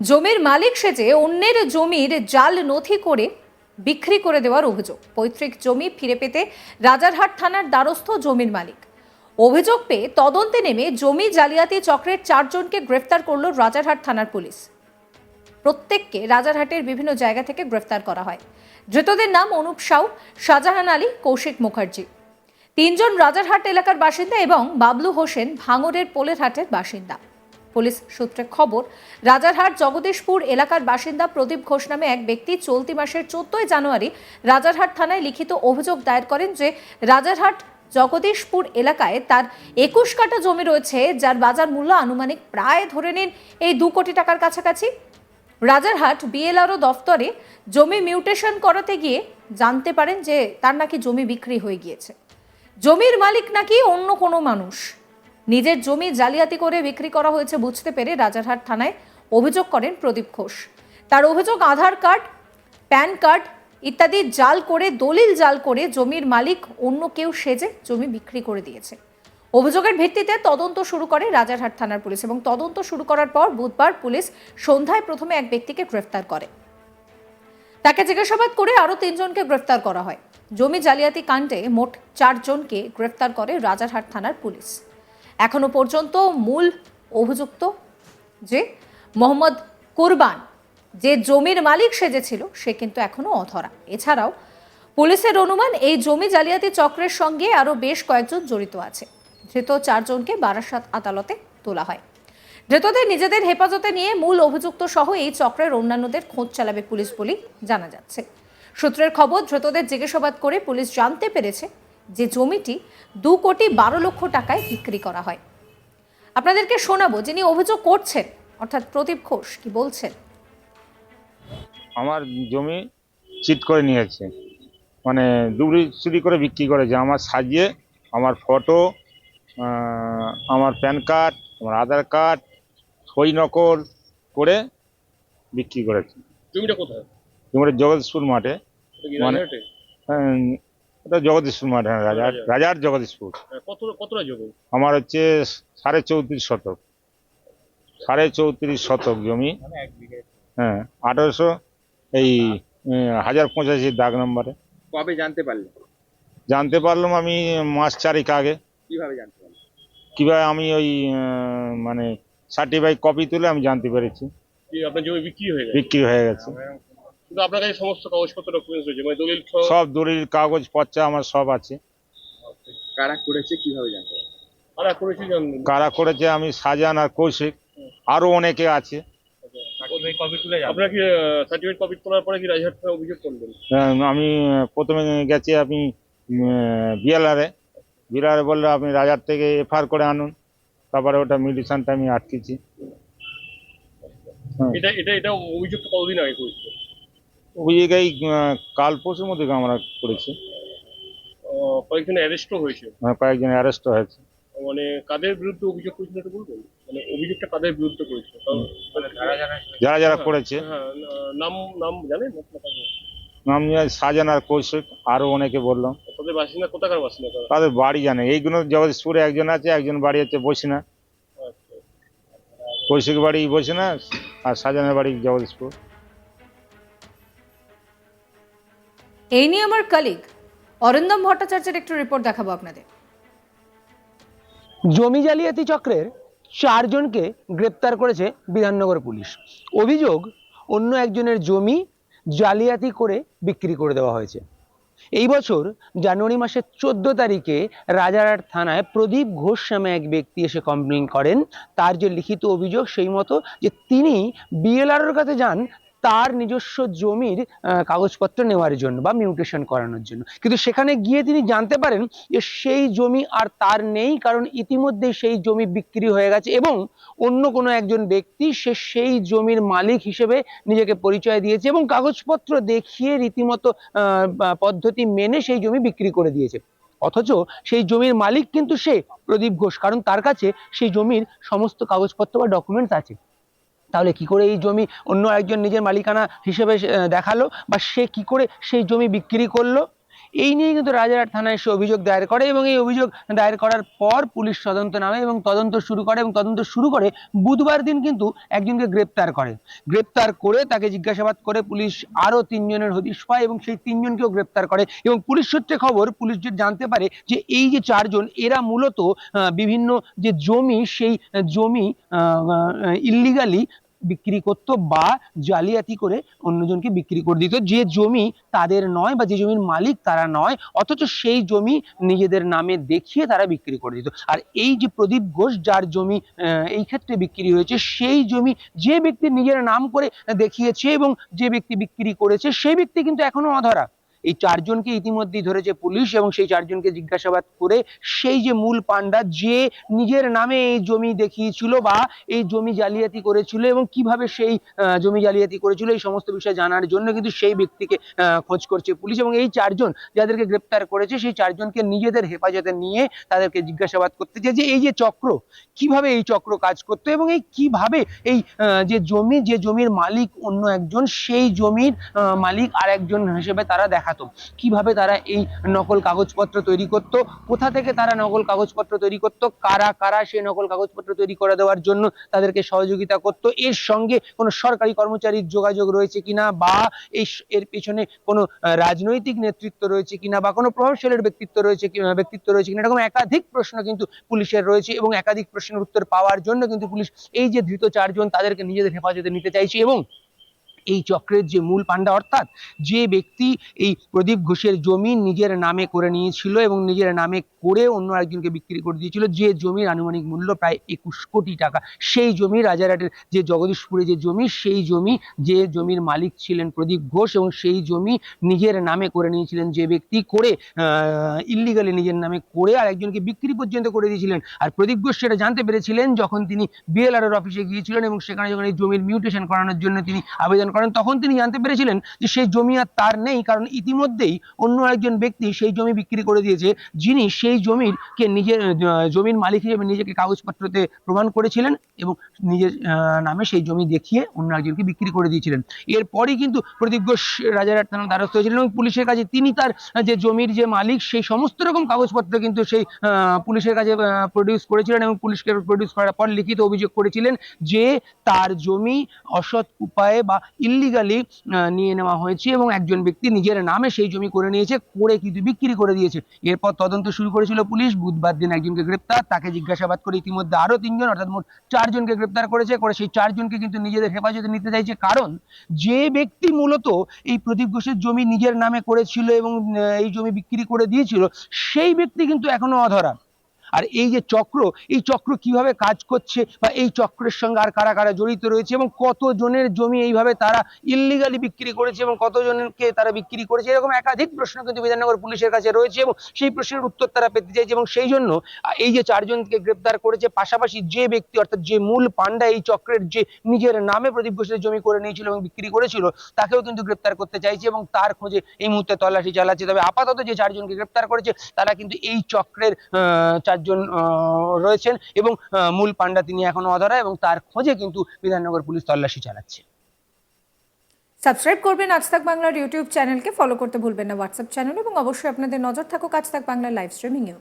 জমির মালিক সেজে অন্যের জমির জাল নথি করে বিক্রি করে দেওয়ার অভিযোগ। পৈতৃক জমি ফিরে পেতে রাজারহাট থানার দ্বারস্থ জমির মালিক। অভিযোগ পেয়ে তদন্তে নেমে জমি জালিয়াতি চক্রের চারজনকে গ্রেফতার করল রাজারহাট থানার পুলিশ। প্রত্যেককে রাজারহাটের বিভিন্ন জায়গা থেকে গ্রেফতার করা হয়। ধৃতদের নাম অনুপ সাউ, শাহজাহান আলী, কৌশিক মুখার্জি। তিনজন রাজারহাট এলাকার বাসিন্দা এবং বাবলু হোসেন ভাঙরের পোলেরহাটের বাসিন্দা। পুলিশ সূত্রে খবর, রাজারহাট জগদীশপুর এলাকার বাসিন্দা প্রদীপ ঘোষ নামে এক ব্যক্তি চলতি মাসের চোদ্দই জানুয়ারি রাজারহাট থানায় লিখিত অভিযোগ দায়ের করেন যে রাজারহাট জগদীশপুর এলাকায় তার একুশ কাটা জমি রয়েছে, যার বাজার মূল্য আনুমানিক প্রায় ধরে নিন এই দু কোটি টাকার কাছাকাছি। রাজারহাট বিএলআরও দফতরে জমি মিউটেশন করাতে গিয়ে জানতে পারেন যে তার নাকি জমি বিক্রি হয়ে গিয়েছে। জমির মালিক নাকি অন্য কোনো মানুষ। নিজের জমি জালিয়াতি করে বিক্রি করা হয়েছে বুঝতে পেরে রাজারহাট থানায় অভিযোগ করেন প্রদীপ ঘোষ। তার অভিযোগ আধার কার্ড, প্যান কার্ড ইত্যাদি জাল করে, দলিল জাল করে জমির মালিক অন্য কেউ সেজে জমি বিক্রি করে দিয়েছে। অভিযোগের ভিত্তিতে তদন্ত শুরু করে রাজারহাট থানার পুলিশ এবং তদন্ত শুরু করার পর বুধবার পুলিশ সন্ধ্যায় প্রথমে এক ব্যক্তিকে গ্রেফতার করে। তাকে জিজ্ঞাসাবাদ করে আরও তিনজনকে গ্রেফতার করা হয়। জমি জালিয়াতি কাণ্ডে মোট চারজনকে গ্রেফতার করে রাজারহাট থানার পুলিশ। এখনও পর্যন্ত মূল অভিযুক্ত যে মোহাম্মদ কুরবান, যে জমির মালিক সেজেছিল সে কিন্তু এখনও অধরা। এছাড়াও পুলিশের অনুমান, এই জমি জালিয়াতি চক্রের সঙ্গে আরও বেশ কয়েকজন জড়িত আছে। ধৃত চারজনকে বারাসাত আদালতে তোলা হয়। ধৃতদের নিজেদের হেফাজতে নিয়ে মূল অভিযুক্ত সহ এই চক্রের অন্যান্যদের খোঁজ চালাবে পুলিশ বলেই জানা যাচ্ছে। সূত্রের খবর, ধৃতদের জিজ্ঞাসাবাদ করে পুলিশ জানতে পেরেছে যে জমিটি দু কোটি বারো লক্ষ টাকায় বিক্রি করা হয়। আপনাদেরকে শোনাবো যিনি অভিযোগ করছেন অর্থাৎ প্রদীপ ঘোষ কি বলছেন। আমার জমি চিট করে নিয়েছে। মানে দুবড়ি চুরি করে বিক্রি করেছে। আমার সাজিয়ে আমার ফটো আমার প্যান কার্ড আমার আধার কার্ড সই নকল করে বিক্রি করেছে। জমিটা কোথায়? জমিটা জগদীশপুর মাঠে। মানে- এটা জগদীশপুর মাঠে হ্যাঁ, রাজার রাজার জগদীশপুর। হ্যাঁ, কত কতটা জমি? আমার হচ্ছে সাড়ে চৌত্রিশ শতক। সাড়ে চৌত্রিশ শতক জমি। হ্যাঁ আঠারোশো এই হাজার পঁচাশি দাগ নম্বরে। কবে জানতে পারলে জানতে পারলাম আমি মাস চারেক আগে। কীভাবে জানতে পারলে কীভাবে আমি ওই মানে সার্টিফাইড কপি তুলে আমি জানতে পেরেছি। আপনার জমি বিক্রি হয়ে গেছে? বিক্রি হয়ে গেছে। কিন্তু আপনার কাছে সমস্ত কাগজপত্র ডকুমেন্টস রয়েছে মানে দলিল সহ সব দলিল কাগজ পত্র আমার সব আছে। কারা করেছে কীভাবে জানতে পারলে কারা করেছে জানবেন? কারা করেছে আমি সাজান আর কৌশিক আরও অনেকে আছে। আপনার কি সার্টিফিকেট কপি তোলার পরে কি রাজহাট থানায় অভিযোগ করবেন আহ, আমি আহ, প্রথমে গেছি আমি বিএলআরে বিএলআরে বলল আপনি রাজার থেকে এফআর করে আনুন তারপরে ওটা মিডিশনটা আমি আটকেছি। হ্যাঁ। এটা এটা এটা অভিযোগটা কতদিন আগে করেছিল ওই জায়গায় কাল পরশুর মধ্যে আমরা করেছি। কয়েকজন অ্যারেস্টও হয়েছে? আহ, কয়েকজন অ্যারেস্ট হয়েছে। মানে কাদের বিরুদ্ধে অভিযোগ করেছিল একটু বলবেন? মানে অভিযোগটা কাদের বিরুদ্ধে কারণ যারা যারা করেছে। হ্যাঁ নাম নাম জানেন? নাম সাজান আর কৌশিক আরও অনেকে বললাম। তাদের বাসিন্দা কোথাকার বাসিন্দা তাদের বাড়ি জানে। এইগুলো জগদীশপুরে একজন আছে একজন বাড়ি হচ্ছে বসিনা। আচ্ছা। কৌশিক বাড়ি বসিনা আর সাজানের বাড়ি জগদীশপুর। এই নিয়ে আমার কালিগ অরিন্দম ভট্টাচার্যের একটু রিপোর্ট দেখাবো আপনাদের। জমি জালিয়াতি চক্রের চারজনকে গ্রেপ্তার করেছে বিধাননগর পুলিশ। অভিযোগ, অন্য একজনের জমি জালিয়াতি করে বিক্রি করে দেওয়া হয়েছে। এই বছর জানুয়ারি মাসের চোদ্দ তারিখে রাজারহাট থানায় প্রদীপ ঘোষ নামে এক ব্যক্তি এসে কমপ্লেন করেন। তার যে লিখিত অভিযোগ, সেই মতো যে তিনি বিএলআরওর কাছে যান তার নিজস্ব জমির কাগজপত্র নেওয়ার জন্য বা মিউটেশন করানোর জন্য। কিন্তু সেখানে গিয়ে তিনি জানতে পারেন যে সেই জমি আর তার নেই, কারণ ইতিমধ্যে সেই জমি বিক্রি হয়ে গেছে এবং অন্য কোনো একজন ব্যক্তি সে সেই জমির মালিক হিসেবে নিজেকে পরিচয় দিয়েছে এবং কাগজপত্র দেখিয়ে রীতিমতো পদ্ধতি মেনে সেই জমি বিক্রি করে দিয়েছে। অথচ সেই জমির মালিক কিন্তু সে প্রদীপ ঘোষ, কারণ তার কাছে সেই জমির সমস্ত কাগজপত্র বা ডকুমেন্টস আছে। তাহলে কি করে এই জমি অন্য একজন নিজের মালিকানা হিসেবে দেখাল? বা সে কি করে সেই জমি বিক্রি করল? এই নিয়ে কিন্তু রাজারহাট থানায় সে অভিযোগ দায়ের করে এবং এই অভিযোগ দায়ের করার পর পুলিশ তদন্ত নামে এবং তদন্ত শুরু করে এবং তদন্ত শুরু করে বুধবার দিন কিন্তু একজনকে গ্রেপ্তার করে। গ্রেপ্তার করে তাকে জিজ্ঞাসাবাদ করে পুলিশ আরও তিনজনের হদিশ পায় এবং সেই তিনজনকেও গ্রেপ্তার করে এবং পুলিশ সূত্রে খবর পুলিশ জানতে পারে যে এই যে চারজন, এরা মূলত বিভিন্ন যে জমি, সেই জমি ইল্লিগালি বিক্রি করতো বা জালিয়াতি করে অন্যজনকে বিক্রি করে দিত। যে জমি তাদের নয় বা যে জমির মালিক তারা নয়, অথচ সেই জমি নিজেদের নামে দেখিয়ে তারা বিক্রি করে দিত। আর এই যে প্রদীপ ঘোষ যার জমি এই ক্ষেত্রে বিক্রি হয়েছে, সেই জমি যে ব্যক্তি নিজের নাম করে দেখিয়েছে এবং যে ব্যক্তি বিক্রি করেছে, সেই ব্যক্তি কিন্তু এখনও অধরা। এই চারজনকে ইতিমধ্যেই ধরেছে পুলিশ এবং সেই চারজনকে জিজ্ঞাসাবাদ করে সেই যে মূল পান্ডা যে নিজের নামে এই জমি দেখিয়েছিল বা এই জমি জালিয়াতি করেছিল এবং কীভাবে সেই জমি জালিয়াতি করেছিল, এই সমস্ত বিষয় জানার জন্য কিন্তু সেই ব্যক্তিকে খোঁজ করছে পুলিশ এবং এই চারজন যাদেরকে গ্রেপ্তার করেছে সেই চারজনকে নিজেদের হেফাজতে নিয়ে তাদেরকে জিজ্ঞাসাবাদ করতে চাই যে এই যে চক্র, কীভাবে এই চক্র কাজ করতো এবং এই কীভাবে এই যে জমি, যে জমির মালিক অন্য একজন, সেই জমির মালিক আর একজন হিসেবে তারা দেখাতো কীভাবে তারা এই নকল কাগজপত্র তৈরি করত? কোথা থেকে তারা নকল কাগজপত্র তৈরি করত? কারা কারা সেই নকল কাগজপত্র তৈরি করে দেওয়ার জন্য তাদেরকে সহযোগিতা করত? এর সঙ্গে কোনো সরকারি কর্মচারীর যোগাযোগ রয়েছে কিনা? বা এই এর পিছনে কোনো রাজনৈতিক নেতৃত্ব রয়েছে কিনা? বা কোনো প্রভাবশালীর ব্যক্তিত্ব রয়েছে কি ব্যক্তিত্ব রয়েছে কিনা? এরকম একাধিক প্রশ্ন কিন্তু পুলিশের রয়েছে এবং একাধিক প্রশ্নের উত্তর পাওয়ার জন্য কিন্তু পুলিশ এই যে ধৃত চারজন তাদেরকে নিজেদের হেফাজতে নিতে চাইছে এবং এই চক্রের যে মূল পান্ডা অর্থাৎ যে ব্যক্তি এই প্রদীপ ঘোষের জমি নিজের নামে করে নিয়েছিল এবং নিজের নামে করে অন্য একজনকে বিক্রি করে দিয়েছিল, যে জমির আনুমানিক মূল্য প্রায় একুশ কোটি টাকা। সেই জমি রাজারহাটের যে জগদীশপুরে যে জমি, সেই জমি যে জমির মালিক ছিলেন প্রদীপ ঘোষ এবং সেই জমি নিজের নামে করে নিয়েছিলেন যে ব্যক্তি করে ইল্লিগালি নিজের নামে করে আর একজনকে বিক্রি পর্যন্ত করে দিয়েছিলেন। আর প্রদীপ ঘোষ সেটা জানতে পেরেছিলেন যখন তিনি বিএলআর অফিসে গিয়েছিলেন এবং সেখানে যখন এই জমির মিউটেশন করানোর জন্য তিনি আবেদন করেন তখন তিনি জানতে পেরেছিলেন যে সেই জমি আর তার নেই, কারণ ইতিমধ্যেই অন্য একজন ব্যক্তি সেই জমি বিক্রি করে দিয়েছে, যিনি সেই জমির কে নিজের জমির মালিক হিসেবে নিজেকে কাগজপত্রতে প্রমাণ করেছিলেন এবং নিজের নামে সেই জমি দেখিয়ে অন্য একজনকে বিক্রি করে দিয়েছিলেন। এরপরই কিন্তু প্রদীপ ঘোষ রাজারহাট থানার দ্বারস্থ হয়েছিলেন এবং পুলিশের কাছে তিনি তার যে জমির যে মালিক, সেই সমস্ত রকম কাগজপত্র কিন্তু সেই পুলিশের কাছে প্রডিউস করেছিলেন এবং পুলিশকে প্রডিউস করার পর লিখিত অভিযোগ করেছিলেন যে তার জমি অসৎ উপায়ে বা ইল্লিগালি নিয়ে নেওয়া হয়েছে এবং একজন ব্যক্তি নিজের নামে সেই জমি করে নিয়েছে, করে কিন্তু বিক্রি করে দিয়েছে। এরপর তদন্ত শুরু করেছিল পুলিশ, বুধবার দিন একজনকে গ্রেপ্তার, তাকে জিজ্ঞাসাবাদ করে ইতিমধ্যে আরও তিনজন, অর্থাৎ মোট চারজনকে গ্রেপ্তার করেছে, করে সেই চারজনকে কিন্তু নিজেদের হেফাজতে নিতে চাইছে। কারণ যে ব্যক্তি মূলত এই প্রদীপ ঘোষের জমি নিজের নামে করেছিল এবং এই জমি বিক্রি করে দিয়েছিল, সেই ব্যক্তি কিন্তু এখনও অধরা। আর এই যে চক্র এই চক্র কীভাবে কাজ করছে বা এই চক্রের সঙ্গে আর কারা কারা জড়িত রয়েছে এবং কত জনের জমি এইভাবে তারা ইল্লিগালি বিক্রি করেছে এবং কত জনকে তারা বিক্রি করেছে এরকম একাধিক প্রশ্ন কিন্তু বিধাননগর পুলিশের কাছে রয়েছে এবং সেই প্রশ্নের উত্তর তারা পেতে চাইছে এবং সেই জন্য এই যে চারজনকে গ্রেপ্তার করেছে পাশাপাশি যে ব্যক্তি অর্থাৎ যে মূল পান্ডা এই চক্রের যে নিজের নামে প্রদীপ ঘোষের জমি করে নিয়েছিল এবং বিক্রি করেছিল তাকেও কিন্তু গ্রেপ্তার করতে চাইছে এবং তার খোঁজে এই মুহূর্তে তল্লাশি চালাচ্ছে। তবে আপাতত যে চারজনকে গ্রেপ্তার করেছে তারা কিন্তু এই চক্রের আহ, চারজন রয়েছেন এবং মূল পান্ডা তিনি এখনও অধরা এবং তার খোঁজে কিন্তু বিধাননগর পুলিশ তল্লাশি চালাচ্ছে। সাবস্ক্রাইব করবেন আজ তাক বাংলার ইউটিউব চ্যানেলকে, ফলো করতে ভুলবেন না হোয়াটসঅ্যাপ চ্যানেল এবং অবশ্যই আপনাদের নজর থাকুক আজ তাক বাংলার লাইভ স্ট্রিমিংয়েও।